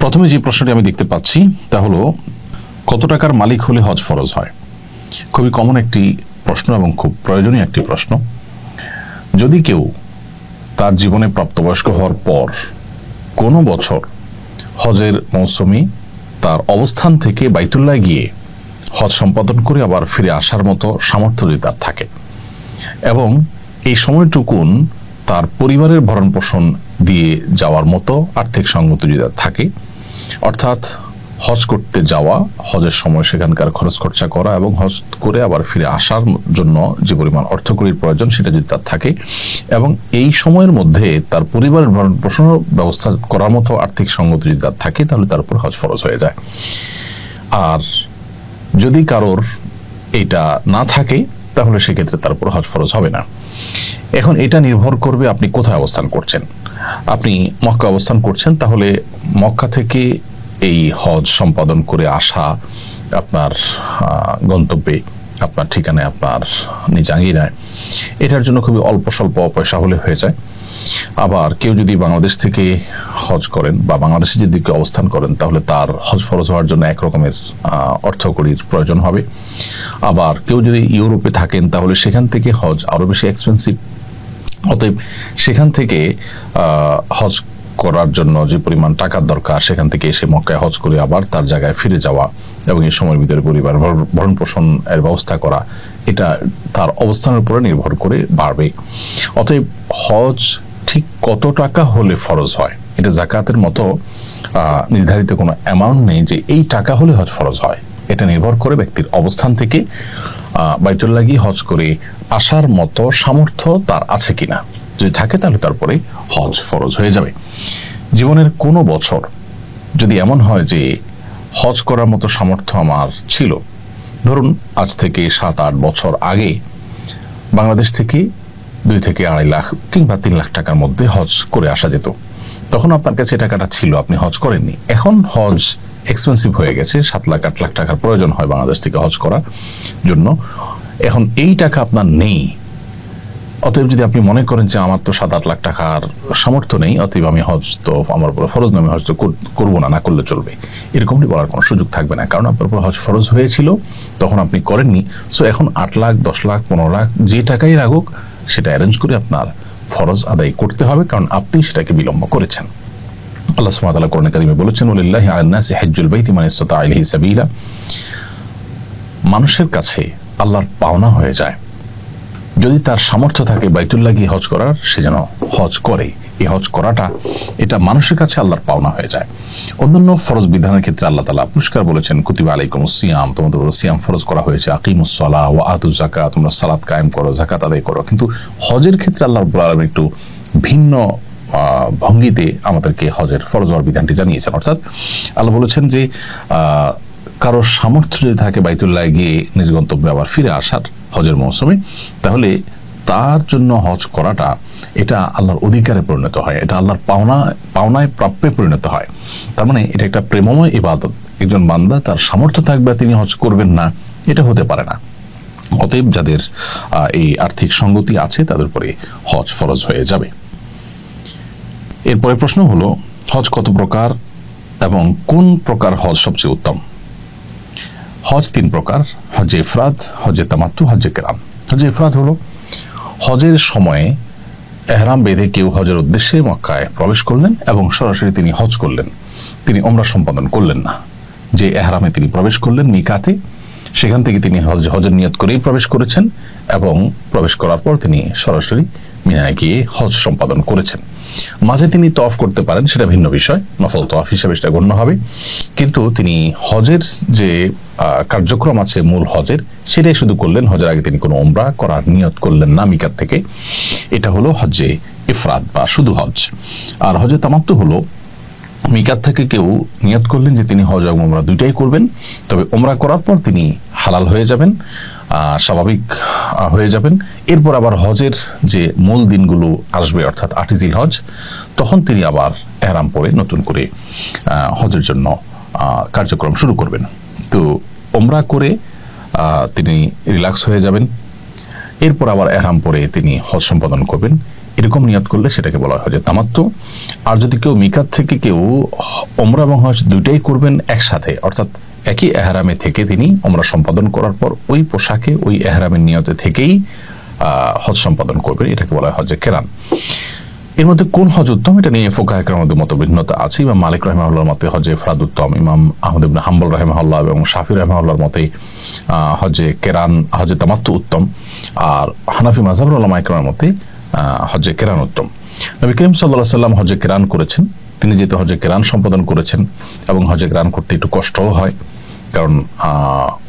প্রথমে যে প্রশ্নটি আমি দেখতে পাচ্ছি, তা হলো, কত টাকার মালিক হলে হজ ফরজ হয়? খুবই কমন একটি প্রশ্ন এবং খুব প্রয়োজনীয় একটি প্রশ্ন। যদি কেউ তার জীবনে প্রাপ্তবয়স্ক হওয়ার পর কোনো বছর হজের মৌসুমে তার অবস্থান থেকে বাইতুল্লাহ গিয়ে হজ সম্পাদন করে আবার ফিরে আসার মতো সামর্থ্য যদি তার থাকে এবং এই সময়টুকুন তার পরিবারের ভরণ পোষণ দিয়ে যাওয়ার মতো আর্থিক সঙ্গতি যদি তার থাকে অর্থাৎ হজ করতে যাওয়া, হজের সময় সেখানকার খরচ খরচা করা এবং হজ করে আবার ফিরে আসার জন্য যে পরিমাণ অর্থকরীর প্রয়োজন সেটা যদি তার থাকে এবং এই সময়ের মধ্যে তার পরিবারের ভরণ পোষণ ব্যবস্থা করার মতো আর্থিক সঙ্গতি যদি তার থাকে, তাহলে তার উপর হজ ফরজ হয়ে যায়। আর যদি কারোর এটা না থাকে, তাহলে সেক্ষেত্রে তার উপর হজ ফরজ হবে না। এখন এটা নির্ভর করবে আপনি কোথায় অবস্থান করছেন। আপনি মক্কা অবস্থান করছেন, তাহলে মক্কা থেকে এই হজ সম্পাদন করে আসা আপনার গন্তব্যে আপনার ঠিকানায় আপনার নিজ আঙ্গিনায়। এটার জন্য খুবই অল্প স্বল্প পয়সা হলে হয়ে যায়। আবার কেউ যদি বাংলাদেশ থেকে হজ করেন বা বাংলাদেশে যদি কেউ অবস্থান করেন তাহলে তার হজ ফরজ হওয়ার জন্য এক রকমের আহ, প্রয়োজন হবে। আবার কেউ যদি ইউরোপে থাকেন তাহলে সেখান থেকে হজ আরও বেশি এক্সপেন্সিভ অতএব সেখান থেকে হজ করার জন্য যে পরিমাণ টাকার দরকার, সেখান থেকে এসে মক্কায় হজ করে আবার তার জায়গায় ফিরে যাওয়া এবং এই সময়ের ভিতরে পরিবার ভর- ভরণ পোষণ এর ব্যবস্থা করা, এটা তার অবস্থানের উপরে নির্ভর করে বাড়বে। অতএব হজ ঠিক কত টাকা হলে ফরজ হয়? এটা জাকাতের মতো নির্ধারিত কোনো অ্যামাউন্ট নেই যে এই টাকা হলে হজ ফরজ হয়। এটা নির্ভর করে ব্যক্তির অবস্থান থেকে গিয়ে হজ করে আসার মতো সামর্থ্য তার আছে কিনা। যদি থাকে তাহলে তারপরে হজ ফরজ হয়ে যাবে। জীবনের কোনো বছর যদি এমন হয় যে হজ করার মতো সামর্থ্য আমার ছিল, ধরুন আজ থেকে সাত, আট বছর আগে বাংলাদেশ থেকে দুই থেকে আড়াই লাখ কিংবা তিন লাখ টাকার মধ্যে হজ করে আসা যেত, তখন আপনার কাছে টাকাটা ছিল, আপনি হজ করেননি। এখন হজ এক্সপেন্সিভ হয়ে গেছে, সাত লাখ, আট লাখ টাকার প্রয়োজন হয় বাংলাদেশ থেকে হজ করার জন্য। এখন এই টাকা আপনার নেই অতএব যদি আপনি মনে করেন যে আমার তো সাত আট লাখ টাকার সামর্থ্য নেই, অতএব আমি হজ তো আমার উপর ফরজ নয় আমি হজ তো করব না না করলে চলবে। এরকমটি বলার কোনো সুযোগ থাকবে না। কারণ আপনার উপর হজ ফরজ হয়েছিল, তখন আপনি করেননি। সো এখন আট লাখ, দশ লাখ, পনেরো লাখ, যে টাকাই রাখুক, সেটা অ্যারেঞ্জ করে আপনার ফরজ আদায় করতে হবে, কারণ আপনি সেটাকে বিলম্ব করেছেন। আল্লাহ ওয়া তাআলা কারিমে বলেছেন, ওয়ালিল্লাহি আলান নাসি হজ্জুল বাইতি মান ইসতাতা ইলাইহি সাবিলা। মানুষের কাছে আল্লাহর পাওনা হয়ে যায়। যদি তার সামর্থ্য থাকে বাইতুল্লাহ গিয়ে হজ করার, সে যেন হজ করে। এই হজ করাটা, এটা মানুষের কাছে আল্লাহর পাওনা হয়ে যায়। অন্যান্য ফরজ বিধানের ক্ষেত্রে আল্লাহ তালা পুরস্কার বলেছেন, কুতিবা আলাইকুম সিয়াম তোমাদের সিয়াম ফরজ করা হয়েছে। আকিমুসলা ও আতু জাকা তোমরা সালাত কায়েম করো জাকাত আদায় করো। কিন্তু হজের ক্ষেত্রে আল্লাহ আলামিন একটু ভিন্ন ভঙ্গিতে আমাদেরকে হজের ফরজ হওয়ার বিধানটি জানিয়েছেন। অর্থাৎ আল্লাহ বলেছেন যে কারোর সামর্থ্য যদি থাকে বাইতুল্লাহ গিয়ে নিজ গন্তব্যে আবার ফিরে আসার হজের মৌসুমে, তাহলে তার জন্য হজ করাটা এটা আল্লাহর অধিকারে পরিণত হয়, এটা আল্লাহর পাওনা, পাওনায় প্রাপ্যে পরিণত হয়। তার মানে এটা একটা প্রেমময় ইবাদত, একজন বান্দা তার সামর্থ্য থাকবে তিনি হজ করবেন না, এটা হতে পারে না। অতএব যাদের এই আর্থিক সঙ্গতি আছে তাদের উপরে হজ ফরজ হয়ে যাবে। এরপরে প্রশ্ন হলো, হজ কত প্রকার এবং কোন প্রকার হজ সবচেয়ে উত্তম? হজ তিন প্রকার, হজে ইফরাদ হজে তামাত্তু, হজে কেরাম। হজে ইফরাদ হলো হজের সময়ে এহরাম বেঁধে কেউ হজের উদ্দেশ্যে মক্কায় প্রবেশ করলেন এবং সরাসরি তিনি হজ করলেন। তিনি ওমরা সম্পাদন করলেন না। যে এহরামে তিনি প্রবেশ করলেন মিকাতে, সেখান থেকে তিনি হজ, হজের নিয়ত করেই প্রবেশ করেছেন এবং প্রবেশ করার পর তিনি সরাসরি মিনায় গিয়ে হজ সম্পাদন করেছেন। মাঝে তিনি তফ করতে পারেন, সেটা ভিন্ন বিষয়। নফল তফ হিসেবে সেটা গণ্য হবে। কিন্তু তিনি হজের যে কার্যক্রম আছে মূল হজের, সেটাই শুধু করলেন। হজের আগে তিনি কোনো ওমরা করার নিয়ত করলেন না মিকার থেকে। এটা হলো হজে ইফরাত বা শুধু হজ। আর হজে তামাত্ম হলো, মিকাত থেকে কেউ নিয়ত করলেন যে তিনি হজ এবং ওমরা দুইটাই করবেন। তবে ওমরা করার পর তিনি হালাল হয়ে যাবেন। স্বাভাবিক হয়ে যাবেন। এরপর আবার হজের যে মূল দিনগুলো আসবে, অর্থাৎ আটিজিল হজ তখন তিনি আবার এহরাম পরে নতুন করে হজের জন্য কার্যক্রম শুরু করবেন। তো ওমরা করে তিনি রিল্যাক্স হয়ে যাবেন। এরপর আবার এহরাম পরে তিনি হজ সম্পাদন করবেন। এরকম নিয়ত করলে সেটাকে বলা হয় যে তামাত্তু আর যদি কেউ মিকাত থেকে কেউ ওমরা এবং হজ দুইটাই করবেন একসাথে, অর্থাৎ একই এহরামে থেকে তিনি ওমরা সম্পাদন করার পর ওই পোশাকে, ওই এহরামের নিয়তে থেকেই হজ সম্পাদন করবেন, এটাকে বলা হয় হজে কেরান। এর মধ্যে কোন হজ উত্তম? এটা নিয়ে ফোকাহের মধ্যে মত ভিন্নতা আছে। ইমাম মালিক রহমাউল্লাহর মতে হজে ফরাদ উত্তম। ইমাম আহমদ ইবনে হাম্বল রহমাউল্লাহ এবং শাফি রহমাউল্লাহর মতে হজে কেরান হজে তামাত্তু উত্তম। আর হানাফি মাজাবুল আলমা ইকরামের মতে হজে কেরান উত্তম। নবী করিম সাল্লাহ সাল্লাম হজে কেরান করেছেন। তিনি যেহেতু হজে কেরান সম্পাদন করেছেন এবং হজে কেরান করতে একটু কষ্টও হয়, কারণ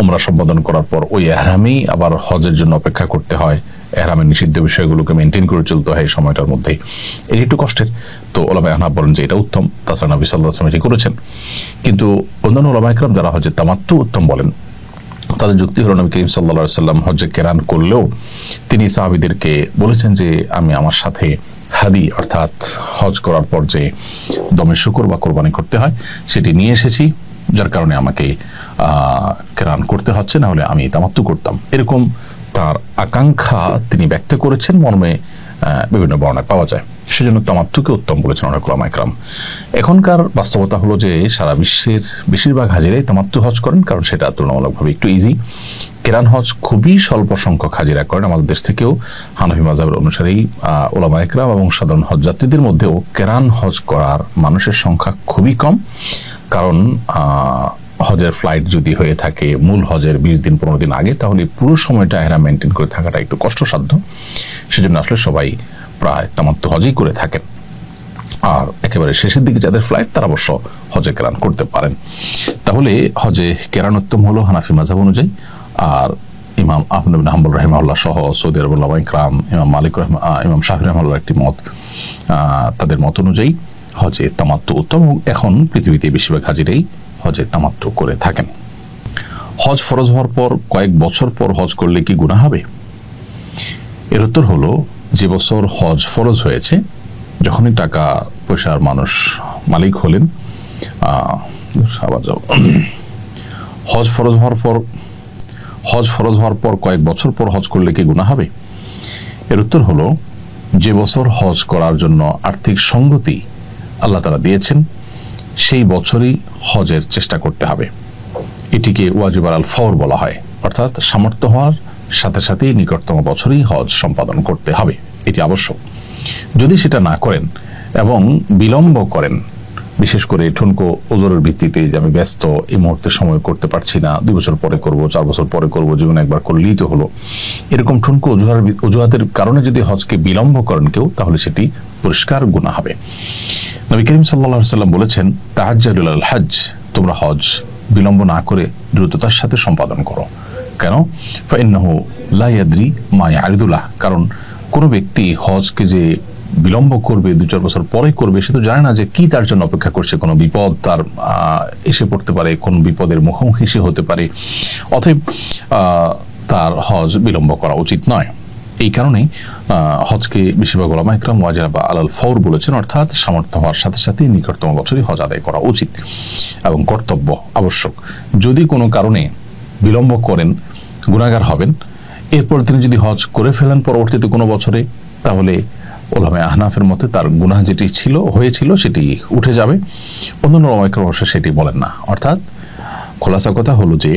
উমরা সম্পাদন করার পর ওই এহরামেই আবার হজের জন্য অপেক্ষা করতে হয়। এহরামের নিষিদ্ধ বিষয়গুলোকে মেনটেন করে চলতে হয় এই সময়টার মধ্যেই। এটি একটু কষ্টের। তো ওলামা আহনাব বলেন যে এটা উত্তম। তাছাড়া নবী সাল্লাহ আসলাম এটি করেছেন। কিন্তু অন্যান্য ওলামা একরাম যারা হজে তামাত্ম উত্তম বলেন, তাদের যুক্তি হলো নবী করিম সাল্লা সাল্লাম হজ্জে কেরান করলেও তিনি সাহাবিদেরকে বলেছেন যে আমি আমার সাথে হাদি, অর্থাৎ হজ করার পর যে দমে শুকর বা কোরবানি করতে হয়, সেটি নিয়ে এসেছি, যার কারণে আমাকে কেরান করতে হচ্ছে না হলে আমি তামাত্তু করতাম। এরকম তার আকাঙ্ক্ষা তিনি ব্যক্ত করেছেন, মর্মে বিভিন্ন বর্ণায় পাওয়া যায়। সেজন্য তামাত্তুকে উত্তম বলেছেন অনেক ওলামাইকরাম এখনকার বাস্তবতা হলো যে, সারা বিশ্বের বেশিরভাগ হাজিরাই তামাত্তু হজ করেন, কারণ সেটা তুলনামূলকভাবে একটু ইজি কেরান হজ খুবই স্বল্প সংখ্যক হাজিরা করেন। আমাদের দেশ থেকেও হানফি মাজাবের অনুসারেই ওলামা একরাম এবং সাধারণ হজ যাত্রীদের মধ্যেও কেরান হজ করার মানুষের সংখ্যা খুবই কম। কারণ হজের ফ্লাইট যদি হয়ে থাকে, মূল হজের বিশ দিন, পনেরো দিন আগে, তাহলে পুরো সময়টা এরা মেনটেন করে থাকাটা একটু কষ্টসাধ্য। সেজন্য আসলে সবাই প্রায় তামাত্ম হজই করে থাকেন। আর একেবারে শেষের দিকে যাদের ফ্লাইট তারা অবশ্য হজে কেরান করতে পারেন। তাহলে হজে কেরানোত্তম হলো হানাফি মাঝাব অনুযায়ী। আর ইমাম আহমদ হাম্বুল রহমাল্লাহ সহ সৌদি আরব ইকরাম, ইমাম মালিক রহমা ইমাম শাহি রহমাল্লাহ একটি মত তাদের মত অনুযায়ী হজে তামাত্ম উত্তম এখন পৃথিবীতে বেশিরভাগ হাজিরাই হজে তামাত্ম করে থাকেন। হজ ফরজ হওয়ার পর কয়েক বছর পর হজ করলে কি গুণা হবে? এর উত্তর হলো, যে বছর হজ ফরজ হয়েছে, যখনই টাকা পয়সার মানুষ মালিক হলেন আবার হজ ফরজ হওয়ার পর হজ ফরজ হওয়ার পর কয়েক বছর পর হজ করলে কি গুণা হবে? এর উত্তর হলো, যে বছর হজ করার জন্য আর্থিক সঙ্গতি আল্লাহ তারা দিয়েছেন, সেই বছরই হজের চেষ্টা করতে হবে। এটিকে ওয়াজিব আল ফওর বলা হয়। অর্থাৎ সামর্থ্য হওয়ার সাথে সাথেই নিকটতম বছরই হজ সম্পাদন করতে হবে। এটি আবশ্যক। যদি সেটা না করেন এবং বিলম্ব করেন বিশেষ করে ঠুনকো ওজোরের ভিত্তিতে যে আমি ব্যস্ত, এই মুহূর্তে সময় করতে পারছি না, দুই বছর পরে করব, চার বছর পরে করব, জীবনে একবার করলেই তো হলো। এরকম ঠুনকো অজুহার অজুহাতের কারণে যদি হজকে বিলম্ব করেন কেউ, তাহলে সেটি পরিষ্কার গুণা হবে। নবী করিম সাল্লাহ সাল্লাম বলেছেন তাহাজ্জালুল আল হজ তোমরা হজ বিলম্ব না করে দ্রুততার সাথে সম্পাদন করো। কেন? ফাইন্নাহু লা ইয়াদরি মা ইয়ারিদুল্লাহ কারণ কোনো ব্যক্তি হজকে যে বিলম্ব করবে দু চার বছর পরে করবে, সে তো জানে না যে কি তার জন্য অপেক্ষা করছে কোনো বিপদ, তার এসে পড়তে পারে, কোন বিপদের মুখোমুখি সে হতে পারে। অতএব তার হজ বিলম্ব করা উচিত নয়। এই কারণেই হজকে বেশিরভাগ ওলামা ইকরাম ওয়াজিরা বা আলাল ফৌর বলেছেন, অর্থাৎ সামর্থ্য হওয়ার সাথে সাথে নিকটতম বছরই হজ আদায় করা উচিত এবং কর্তব্য আবশ্যক। যদি কোনো কারণে বিলম্ব করেন গুণাগার হবেন, এরপর তিনি যদি হজ করে ফেলেন পরবর্তীতে কোনো বছরে, তাহলে ওলামে আহনাফের মতে তার গুনাহ যেটি ছিল, হয়েছিল, সেটি উঠে যাবে। অন্য অন্যান্য ওলামাইকর অবশ্য সেটি বলেন না। অর্থাৎ খোলাসা কথা হলো যে,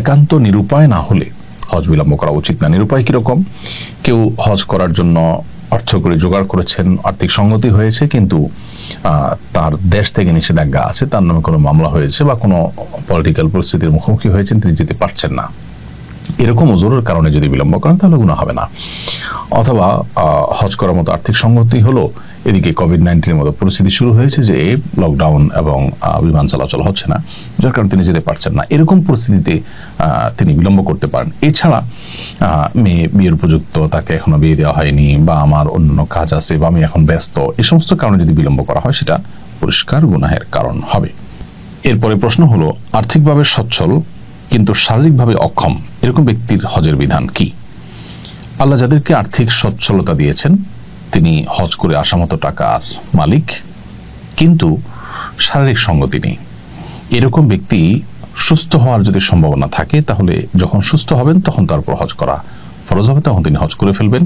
একান্ত নিরুপায় না হলে হজ বিলম্ব করা উচিত না। নিরুপায় কীরকম? কেউ হজ করার জন্য অর্থ করে জোগাড় করেছেন, আর্থিক সঙ্গতি হয়েছে, কিন্তু তার দেশ থেকে নিষেধাজ্ঞা আছে, তার নামে কোনো মামলা হয়েছে বা কোনো পলিটিক্যাল পরিস্থিতির মুখোমুখি হয়েছেন, তিনি যেতে পারছেন না। এরকম ওজোরের কারণে যদি বিলম্ব করেন, তাহলে গুণা হবে না। অথবা হজ করার মতো আর্থিক সংগতি হলো, এদিকে কোভিড নাইন্টিনের মতো পরিস্থিতি শুরু হয়েছে যে লকডাউন এবং বিমান চলাচল হচ্ছে না, যার কারণে তিনি যেতে পারছেন না। এরকম পরিস্থিতিতে তিনি বিলম্ব করতে পারেন। এছাড়া মেয়ে বিয়ের উপযুক্ত, তাকে এখনও বিয়ে দেওয়া হয়নি, বা আমার অন্য কাজ আছে, বা আমি এখন ব্যস্ত এই সমস্ত কারণে যদি বিলম্ব করা হয়, সেটা পরিষ্কার গুনাহের কারণ হবে। এরপরে প্রশ্ন হলো, আর্থিকভাবে সচ্ছল, কিন্তু শারীরিকভাবে অক্ষম। এরকম ব্যক্তির হজের বিধান কি? আল্লাহ যাদেরকে আর্থিক সচ্ছলতা দিয়েছেন, তিনি হজ করে আসামতো টাকার মালিক, কিন্তু শারীরিক সঙ্গতি নেই এরকম ব্যক্তি সুস্থ হওয়ার যদি সম্ভাবনা থাকে, তাহলে যখন সুস্থ হবেন, তখন তার উপর হজ করা ফরজ হবে, তখন তিনি হজ করে ফেলবেন।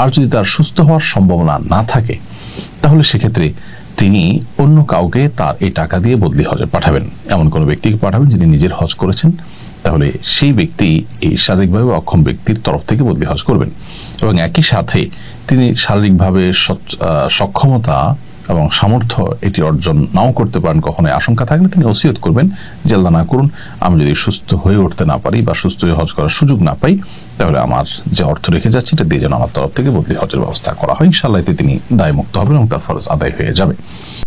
আর যদি তার সুস্থ হওয়ার সম্ভাবনা না থাকে, তাহলে সেক্ষেত্রে তিনি অন্য কাউকে তার এই টাকা দিয়ে বদলি হজে পাঠাবেন। এমন কোনো ব্যক্তিকে পাঠাবেন যিনি নিজের হজ করেছেন। তাহলে সেই ব্যক্তি এই শারীরিকভাবে অক্ষম ব্যক্তির তরফ থেকে বদলি হজ করবেন। এবং একই সাথে তিনি শারীরিকভাবে সক্ষমতা এবং সামর্থ্য এটি অর্জন নাও করতে পারেন, কখনোই আশঙ্কা থাকলে তিনি ওসিয়ত করবেন আল্লাহ না করুন, আমি যদি সুস্থ হয়ে উঠতে না পারি বা সুস্থ হয়ে হজ করার সুযোগ না পাই, তাহলে আমার যে অর্থ রেখে যাচ্ছে এটা দিয়ে যেন আমার তরফ থেকে বদলি হজের ব্যবস্থা করা হয়। ইনশাল্লাহ তিনি দায়মুক্ত হবেন এবং তার ফরজ আদায় হয়ে যাবে।